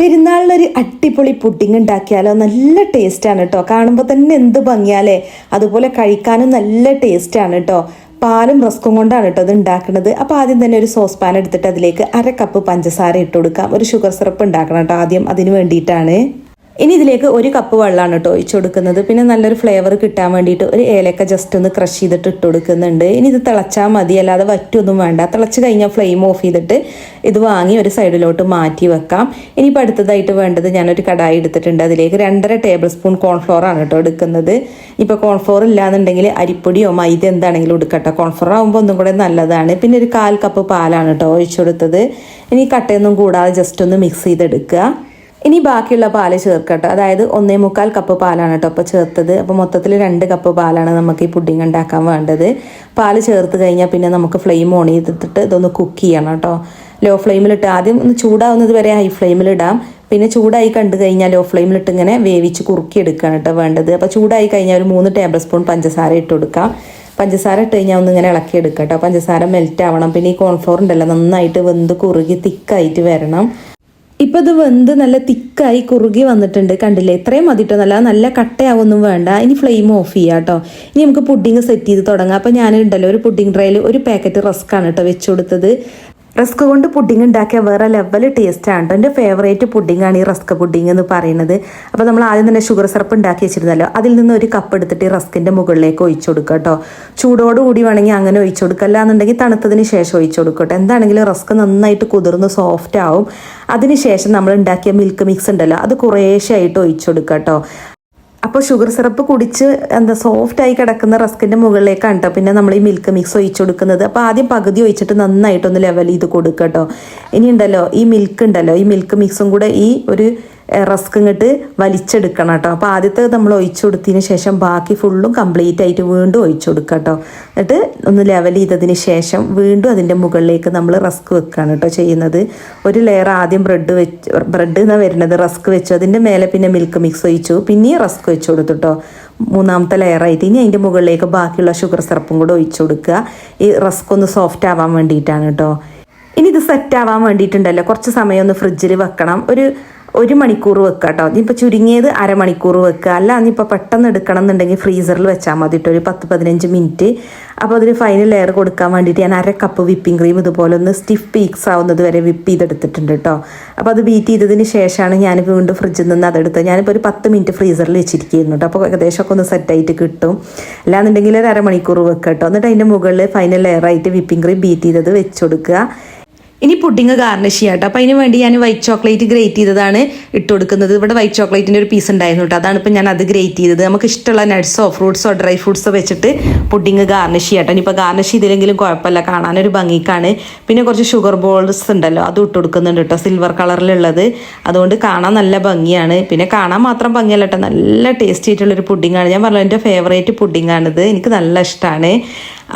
പെരുന്നാളിനൊരു അടിപൊളി പുഡിംഗ് ഉണ്ടാക്കിയാലോ? നല്ല ടേസ്റ്റാണ് കേട്ടോ കാണുമ്പോൾ തന്നെ എന്ത് ഭംഗിയാലേ. അതുപോലെ കഴിക്കാനും നല്ല ടേസ്റ്റാണ് കേട്ടോ പാലും റസ്കും കൊണ്ടാണ് കേട്ടോ അത് ഉണ്ടാക്കുന്നത്. അപ്പോൾ ആദ്യം തന്നെ ഒരു സോസ് പാൻ എടുത്തിട്ട് അതിലേക്ക് അര കപ്പ് പഞ്ചസാര ഇട്ട് കൊടുക്കാം. ഒരു ഷുഗർ സിറപ്പ് ഉണ്ടാക്കണം കേട്ടോ ആദ്യം അതിന് വേണ്ടിയിട്ടാണ്. ഇനി ഇതിലേക്ക് ഒരു കപ്പ് വെള്ളമാണ് കേട്ടോ ഒഴിച്ചു കൊടുക്കുന്നത്. പിന്നെ നല്ലൊരു ഫ്ലേവർ കിട്ടാൻ വേണ്ടിയിട്ട് ഒരു ഏലക്ക ജസ്റ്റ് ഒന്ന് ക്രഷ് ചെയ്തിട്ട് ഇട്ട് കൊടുക്കുന്നുണ്ട്. ഇനി ഇത് തിളച്ചാൽ മതി അല്ലാതെ വറ്റൊന്നും വേണ്ട. തിളച്ച് കഴിഞ്ഞാൽ ഫ്ലെയിം ഓഫ് ചെയ്തിട്ട് ഇത് വാങ്ങി ഒരു സൈഡിലോട്ട് മാറ്റി വെക്കാം. ഇനിയിപ്പോൾ അടുത്തതായിട്ട് വേണ്ടത് ഞാനൊരു കടായി എടുത്തിട്ടുണ്ട്. അതിലേക്ക് രണ്ടര ടേബിൾ സ്പൂൺ കോൺഫ്ലോർ ആണ് കേട്ടോ എടുക്കുന്നത്. ഇപ്പോൾ കോൺഫ്ലോർ ഇല്ലാന്നുണ്ടെങ്കിൽ അരിപ്പൊടിയോ മൈദ എന്താണെങ്കിലും എടുക്കട്ടെ. കോൺഫ്ലോർ ആകുമ്പോൾ ഒന്നും കൂടെ നല്ലതാണ്. പിന്നെ ഒരു കാൽ കപ്പ് പാലാണ് കേട്ടോ ഒഴിച്ചു കൊടുത്തത്. ഇനി കട്ടയൊന്നും കൂടാതെ ജസ്റ്റ് ഒന്ന് മിക്സ് ചെയ്തെടുക്കുക. ഇനി ബാക്കിയുള്ള പാൽ ചേർക്കട്ടോ. അതായത് ഒന്നേ മുക്കാൽ കപ്പ് പാലാണ് കേട്ടോ അപ്പോൾ ചേർത്തത്. അപ്പോൾ മൊത്തത്തിൽ രണ്ട് കപ്പ് പാലാണ് നമുക്ക് ഈ പുഡിംഗ് ഉണ്ടാക്കാൻ വേണ്ടത്. പാൽ ചേർത്ത് കഴിഞ്ഞാൽ പിന്നെ നമുക്ക് ഫ്ലെയിം ഓൺ ചെയ്തിട്ട് ഇതൊന്ന് കുക്ക് ചെയ്യണം കേട്ടോ ലോ ഫ്ലെയിമിലിട്ട് ആദ്യം ഒന്ന് ചൂടാവുന്നത് വരെ ഹൈ ഫ്ലെയിമിലിടാം. പിന്നെ ചൂടായി കണ്ടു കഴിഞ്ഞാൽ ലോ ഫ്ലെയിമിലിട്ട് ഇങ്ങനെ വേവിച്ച് കുറുക്കി എടുക്കുകയാണ് കേട്ടോ വേണ്ടത്. അപ്പോൾ ചൂടായി കഴിഞ്ഞാൽ ഒരു മൂന്ന് ടേബിൾ സ്പൂൺ പഞ്ചസാര ഇട്ട് കൊടുക്കാം. പഞ്ചസാര ഇട്ട് കഴിഞ്ഞാൽ ഒന്ന് ഇങ്ങനെ ഇളക്കി എടുക്കാം കേട്ടോ പഞ്ചസാര മെൽറ്റ് ആവണം. പിന്നെ ഈ കോൺഫ്ലോർ ഉണ്ടല്ലോ നന്നായിട്ട് വെന്ത് കുറുകി തിക്കായിട്ട് വരണം. ഇപ്പൊ ഇത് വെന്ത് നല്ല തിക്കായി കുറുകി വന്നിട്ടുണ്ട് കണ്ടില്ലേ? ഇത്രയും മതിട്ടോ. നല്ല നല്ല കട്ടയാവൊന്നും വേണ്ട. ഇനി ഫ്ലെയിം ഓഫ് ചെയ്യാം കേട്ടോ ഇനി നമുക്ക് പുഡിങ് സെറ്റ് ചെയ്ത് തുടങ്ങാം. അപ്പോൾ ഞാനുണ്ടല്ലോ ഒരു പുഡിങ് ട്രയിൽ ഒരു പാക്കറ്റ് റസ്ക്കാണ് കേട്ടോ വെച്ചു കൊടുത്തത്. റസ്ക് കൊണ്ട് പുഡിംഗ് ഉണ്ടാക്കിയ വേറെ ലെവൽ ടേസ്റ്റ് ആണ് എന്റെ ഫേവറേറ്റ് പുഡിംഗ് ആണ് ഈ റസ്ക് പുഡിംഗ് എന്ന് പറയുന്നത്. അപ്പോൾ നമ്മൾ ആദ്യം തന്നെ ഷുഗർ സിറപ്പ് ഉണ്ടാക്കി വെച്ചിരുന്നല്ലോ. അതിൽ നിന്ന് ഒരു കപ്പ് എടുത്തിട്ട് ഈ റസ്കിന്റെ മുകളിലേക്ക് ഒഴിച്ചു കൊടുക്കുക കേട്ടോ ചൂടോടുകൂടി വേണമെങ്കിൽ അങ്ങനെ ഒഴിച്ചു കൊടുക്കുക അല്ലാന്നുണ്ടെങ്കിൽ തണുത്തതിന് ശേഷം ഒഴിച്ചു കൊടുക്കുക കേട്ടോ എന്താണെങ്കിലും റസ്ക് നന്നായിട്ട് കുതിർന്ന് സോഫ്റ്റ് ആവും. അതിനുശേഷം നമ്മൾ ഉണ്ടാക്കിയ മിൽക്ക് മിക്സ് ഉണ്ടല്ലോ അത് കുറേശ്ശായിട്ട് ഒഴിച്ചു കൊടുക്കുക കേട്ടോ അപ്പോൾ ഷുഗർ സിറപ്പ് കുടിച്ച് എന്താ സോഫ്റ്റ് ആയി കിടക്കുന്ന റസ്കിന്റെ മുകളിലേക്കാണ് കേട്ടോ പിന്നെ നമ്മൾ ഈ മിൽക്ക് മിക്സ് ഒഴിച്ച് കൊടുക്കുന്നത്. അപ്പോൾ ആദ്യം പകുതി ഒഴിച്ചിട്ട് നന്നായിട്ടൊന്ന് ലെവൽ ചെയ്ത് കൊടുക്കുക ഇനി ഉണ്ടല്ലോ ഈ മിൽക്ക് ഉണ്ടല്ലോ ഈ മിൽക്ക് മിക്സും കൂടെ ഈ ഒരു റസ്ക് ഇങ്ങോട്ട് വലിച്ചെടുക്കണം കേട്ടോ. അപ്പോൾ ആദ്യത്തെ നമ്മൾ ഒഴിച്ചു കൊടുത്തതിന് ശേഷം ബാക്കി ഫുള്ളും കംപ്ലീറ്റ് ആയിട്ട് വീണ്ടും ഒഴിച്ചു കൊടുക്കുക കേട്ടോ. എന്നിട്ട് ഒന്ന് ലെവൽ ചെയ്തതിന് ശേഷം വീണ്ടും അതിന്റെ മുകളിലേക്ക് നമ്മൾ റസ്ക് വെക്കുകയാണ് കേട്ടോ ചെയ്യുന്നത്. ഒരു ലെയർ ആദ്യം ബ്രെഡ് വെച്ച് ബ്രെഡ് എന്നാണ് വരുന്നത് റസ്ക് വെച്ചു. അതിന്റെ മേലെ പിന്നെ മിൽക്ക് മിക്സ് ഒഴിച്ചു. പിന്നെയും റസ്ക് വെച്ചു കൊടുത്തു കേട്ടോ. മൂന്നാമത്തെ ലെയറായിട്ട് ഇനി അതിന്റെ മുകളിലേക്ക് ബാക്കിയുള്ള ഷുഗർ സിറപ്പും കൂടെ ഒഴിച്ചു കൊടുക്കുക. ഈ റസ്ക് ഒന്ന് സോഫ്റ്റ് ആവാൻ വേണ്ടിയിട്ടാണ് കേട്ടോ. ഇനി ഇത് സെറ്റ് ആവാൻ വേണ്ടിയിട്ടുണ്ടല്ലോ. കുറച്ച് സമയം ഒന്ന് ഫ്രിഡ്ജിൽ വെക്കണം. ഒരു ഒരു മണിക്കൂർ വെക്കുക കേട്ടോ. ഇനിയിപ്പോൾ ചുരുങ്ങിയത് അരമണിക്കൂർ വെക്കുക അല്ല ഇനിയിപ്പോൾ പെട്ടെന്ന് എടുക്കണം എന്നുണ്ടെങ്കിൽ ഫ്രീസറിൽ വെച്ചാൽ മതി കേട്ടോ. ഒരു പത്ത് പതിനഞ്ച് മിനിറ്റ്. അപ്പോൾ അതിന് ഫൈനൽ ലെയർ കൊടുക്കാൻ വേണ്ടിയിട്ട് ഞാൻ അര കപ്പ് വിപ്പിംഗ് ക്രീം ഇതുപോലെ ഒന്ന് സ്റ്റിഫ് പീക്സ് ആവുന്നത് വരെ വിപ്പ് ചെയ്തെടുത്തിട്ടുണ്ട് കേട്ടോ. അപ്പോൾ അത് ബീറ്റ് ചെയ്തതിന് ശേഷമാണ് ഞാൻ വീണ്ടും ഫ്രിഡ്ജിൽ നിന്ന് അതെടുത്തത്. ഞാനിപ്പോൾ ഒരു പത്ത് മിനിറ്റ് ഫ്രീസറിൽ വെച്ചിരിക്കുന്നു കേട്ടോ. അപ്പോൾ ഏകദേശമൊക്കെ ഒന്ന് സെറ്റായിട്ട് കിട്ടും. അല്ലാന്നുണ്ടെങ്കിൽ ഒരു അരമണിക്കൂർ വെക്കുക കേട്ടോ. എന്നിട്ട് അതിന്റെ മുകളിൽ ഫൈനൽ ലെയറായിട്ട് വിപ്പിംഗ് ക്രീം ബീറ്റ് ചെയ്തത് വെച്ച് കൊടുക്കുക ഇനി പുഡിങ് ഗാർണിഷ് ചെയ്യാം കേട്ടോ അപ്പോൾ അതിന് വേണ്ടി ഞാൻ വൈറ്റ് ചോക്ലേറ്റ് ഗ്രേറ്റ് ചെയ്തതാണ് ഇട്ട് കൊടുക്കുന്നത്. ഇവിടെ വൈറ്റ് ചോക്ലേറ്റിന്റെ ഒരു പീസ് ഉണ്ടായിരുന്നു കേട്ടോ അതാണ് ഇപ്പോൾ ഞാൻ അത് ഗ്രേറ്റ് ചെയ്തത്. നമുക്ക് ഇഷ്ടമുള്ള നട്ട്സോ ഫ്രൂട്ട്സോ ഡ്രൈ ഫ്രൂട്ട്സോ വെച്ചിട്ട് പുഡിങ് ഗാർണിഷ് ചെയ്യാം കേട്ടോ ഇനിയിപ്പോൾ ഗാർണിഷ് ചെയ്തില്ലെങ്കിലും കുഴപ്പമില്ല. കാണാനൊരു ഭംഗിക്കാണ്. പിന്നെ കുറച്ച് ഷുഗർ ബോൾസ് ഉണ്ടല്ലോ അത് ഇട്ട് കൊടുക്കുന്നുണ്ട് കേട്ടോ സിൽവർ കളറിലുള്ളത് അതുകൊണ്ട് കാണാൻ നല്ല ഭംഗിയാണ്. പിന്നെ കാണാൻ മാത്രം ഭംഗിയല്ല കേട്ടോ നല്ല ടേസ്റ്റി ആയിട്ടുള്ളൊരു പുഡിങ്ങാണ് ഞാൻ പറഞ്ഞു എന്റെ ഫേവറേറ്റ് പുഡിങ്ങാണിത് എനിക്ക് നല്ല ഇഷ്ടമാണ്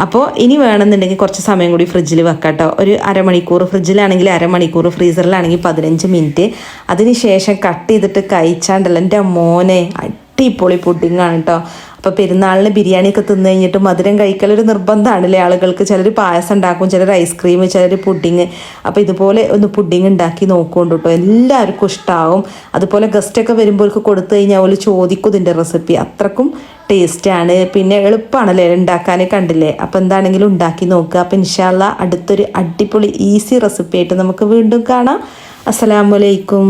അപ്പോൾ ഇനി വേണമെന്നുണ്ടെങ്കിൽ കുറച്ച് സമയം കൂടി ഫ്രിഡ്ജിൽ വെക്കാം കേട്ടോ ഒരു അരമണിക്കൂർ ഫ്രിഡ്ജിലാണെങ്കിൽ അരമണിക്കൂർ ഫ്രീസറിലാണെങ്കിൽ പതിനഞ്ച് മിനിറ്റ് അതിന് ശേഷം കട്ട് ചെയ്തിട്ട് കഴിച്ചാണ്ടല്ല എന്റെ മോനെ. അടിപൊളി പുഡിങ്ങാണ് കേട്ടോ അപ്പോൾ പെരുന്നാളിന് ബിരിയാണിയൊക്കെ തിന്നു കഴിഞ്ഞിട്ട് മധുരം കഴിക്കലൊരു നിർബന്ധമാണല്ലേ? ആളുകൾക്ക് ചിലർ പായസം ഉണ്ടാക്കും ചിലർ ഐസ്ക്രീം ചിലർ പുഡിങ് അപ്പോൾ ഇതുപോലെ ഒന്ന് പുഡിങ് ഉണ്ടാക്കി നോക്കുകൊണ്ട് കേട്ടോ എല്ലാവർക്കും ഇഷ്ടമാവും അതുപോലെ ഗസ്റ്റൊക്കെ വരുമ്പോൾ കൊടുത്തു കഴിഞ്ഞാൽ അവർ ചോദിക്കും ഇതിന്റെ റെസിപ്പി അത്രക്കും ടേസ്റ്റാണ് പിന്നെ എളുപ്പമാണല്ലേ ഉണ്ടാക്കാൻ കണ്ടില്ലേ? അപ്പോൾ എന്താണെങ്കിലും ഉണ്ടാക്കി നോക്കുക. അപ്പോൾ ഇൻഷാല്ല അടുത്തൊരു അടിപൊളി ഈസി റെസിപ്പി ആയിട്ട് നമുക്ക് വീണ്ടും കാണാം. അസ്സലാമലൈക്കും